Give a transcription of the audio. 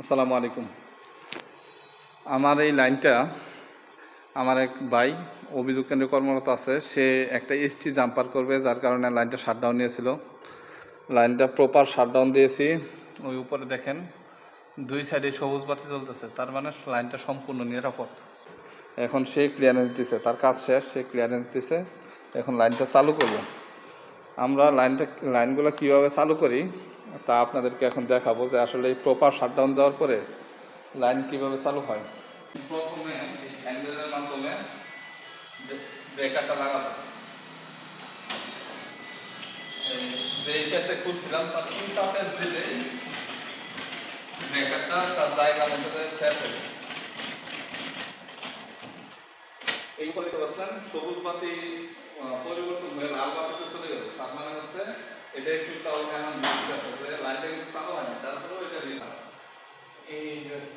আসসালামু আলাইকুম। আমার এই লাইনটা আমার এক ভাই অভিযোগ কেন্দ্রে কর্মরত আছে। সে একটা এসটি জাম্পার করবে, যার কারণে লাইনটা শাটডাউন নিয়েছিল। লাইনটা প্রপার শাটডাউন দিয়েছি। ওই উপরে দেখেন, দুই সাইডে সবুজ বাতি চলতেছে তার মানে লাইনটা সম্পূর্ণ নিরাপদ। এখন সে ক্লিয়ারেন্স দিছে, তার কাজ শেষ, সে ক্লিয়ারেন্স দিছে। এখন লাইনটা চালু করবে। আমরা লাইনটা, লাইনগুলো কীভাবে চালু করি? তা আপনাদেরকে এখন দেখাবো যে আসলে এই প্রপার শাটডাউন দেওয়ার পরে লাইন কীভাবে চালু হয়। প্রথমে হ্যান্ডেলের মাধ্যমে ব্রেকারটা লাগাবো। খুলছিলাম, তার তিনটা পেস দিলেই ব্রেকারটা তার জায়গা সেট হবে এই দেখতে পাচ্ছেন, সবুজ বাতি পরিবর্তন হয়ে লাল বাতিতে চলে গেল। তার মানে হচ্ছে এটা একটু তাও এখন বুঝতে হবে লাইনটা কিন্তু চালু হয়নি তারপরেও এটা রিসার্ভ এই যে